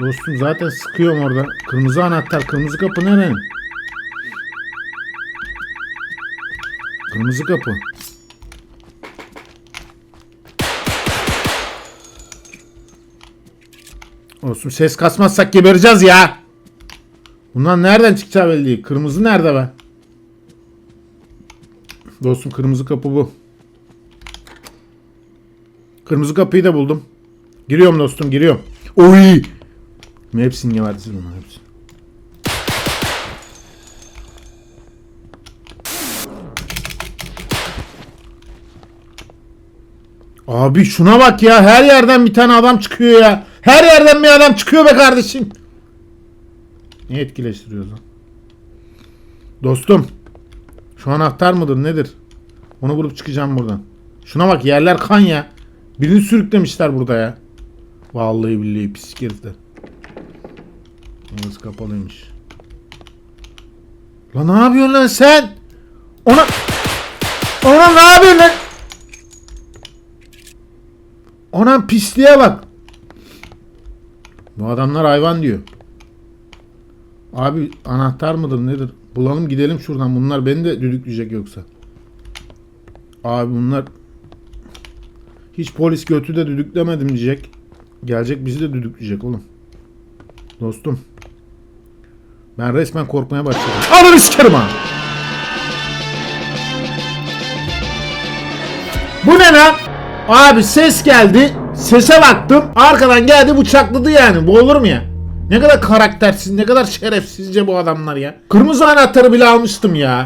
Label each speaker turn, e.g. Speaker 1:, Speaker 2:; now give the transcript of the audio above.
Speaker 1: Dostum zaten sıkıyorum orada. Kırmızı anahtar. Kırmızı kapı nerenin? Kırmızı kapı. Olsun ses kasmazsak gebereceğiz ya. Bunlar nereden çıkacağı belli değil. Kırmızı nerede be? Dostum kırmızı kapı bu. Kırmızı kapıyı da buldum. Giriyorum dostum giriyorum. Oy! Hepsini gebertiriz bunlar hepsini. Abi şuna bak ya her yerden bir tane adam çıkıyor ya. Her yerden bir adam çıkıyor be kardeşim. Ne etkileştiriyor lan? Dostum. Şu anahtar mıdır nedir? Onu bulup çıkacağım buradan. Şuna bak yerler kan ya. Birini sürüklemişler burada ya. Vallahi billahi pis herifler. Ağız kapalıymış. Lan ne yapıyorsun lan sen? Ona... Ona ne yapıyorsun lan? Ona pisliğe bak. Bu adamlar hayvan diyor. Abi anahtar mıdır nedir? Bulalım gidelim şuradan. Bunlar beni de düdükleyecek yoksa. Abi bunlar hiç polis götü de düdüklemedim diyecek. Gelecek bizi de düdükleyecek oğlum. Dostum. Ben resmen korkmaya başladım. Ananı sikerim ha. Bu ne lan? Abi ses geldi. Sese baktım. Arkadan geldi bıçakladı yani. Bu olur mu ya? Ne kadar karaktersiz, ne kadar şerefsizce bu adamlar ya. Kırmızı anahtarı bile almıştım ya.